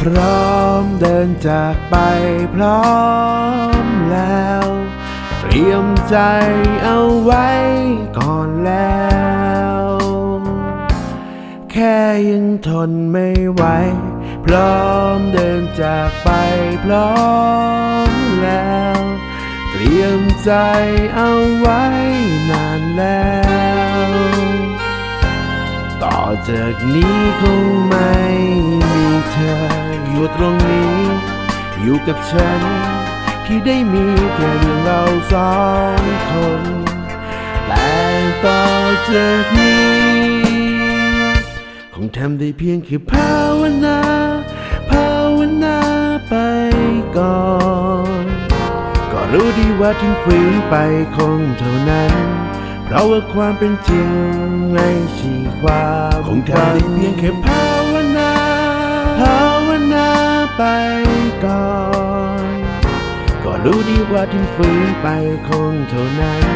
พร้อมเดินจากไปพร้อมแล้ว เตรียมใจเอาไว้ก่อนแล้ว แค่ยังทนไม่ไหว พร้อมเดินจากไปพร้อมแล้ว เตรียมใจเอาไว้นานแล้ว จากนี้คงไม่มีเธออยู่ตรงนี้ อยู่กับฉัน ที่ได้มีแค่เรื่องเราสองคน แต่ต่อจากนี้ คงทำได้เพียงแค่ภาวนาภาวนาไปก่อน ก็รู้ดีว่าทิ้งฝืนไปคงเท่านั้น เพราะว่าความเป็นจริงไม่ใช่ความคงทำได้เพียงแค่ภาวนาภาวนาไปก่อน ก็รู้ดีว่าทิ้งฝืนไปคงเท่านั้น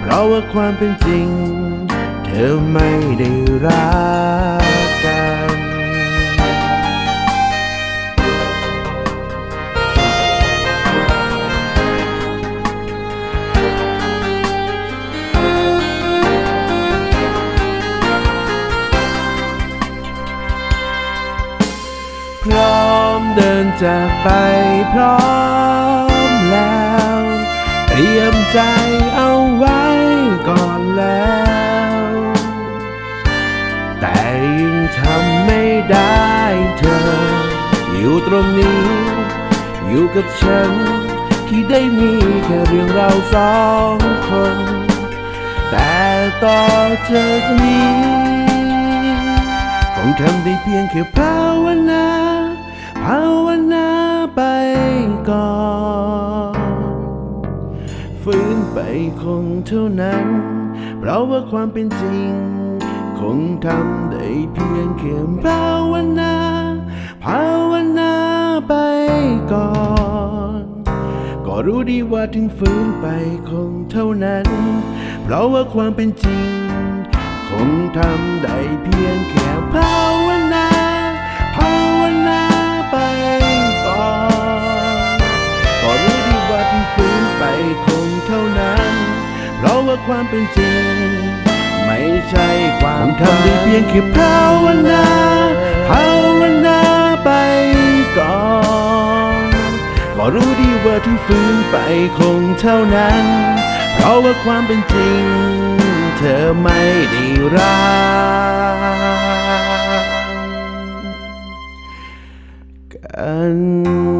เพราะว่าความเป็นจริง เธอไม่ได้รัก พร้อมเดินจากไปพร้อมแล้ว เตรียมใจเอาไว้ก่อนแล้ว แต่ยังทำไม่ได้เธอ อยู่ตรงนี้ อยู่กับฉัน ที่ได้มีแค่เรื่องเราสองคน แต่ต่อจากนี้ งทำได้เพียงแค่ภาวนา ภาวนาไปก่อนฝืนไปคงเท่านั้น เพราะว่าความเป็นจริง คงทำได้เพียงแค่ภาวนา ภาวนาไปก่อน ก็รู้ดีว่าถึงฝืนไปคงเท่านั้น เพราะว่าความเป็นจริง คงทำได้เพียงแค่ภาวนาภาวนาไปก่อนก็รู้ดีว่าที่ฝืนไปคงเท่านั้น เพราะว่าความเป็นจริง ไม่ใช่ความทำได้เพียงแค่ภาวนาภาวนาไปก่อนก็รู้ดีว่าที่ฝืนไปคงเท่านั้น เพราะว่าความเป็นจริง เธอไม่ได้รักกัน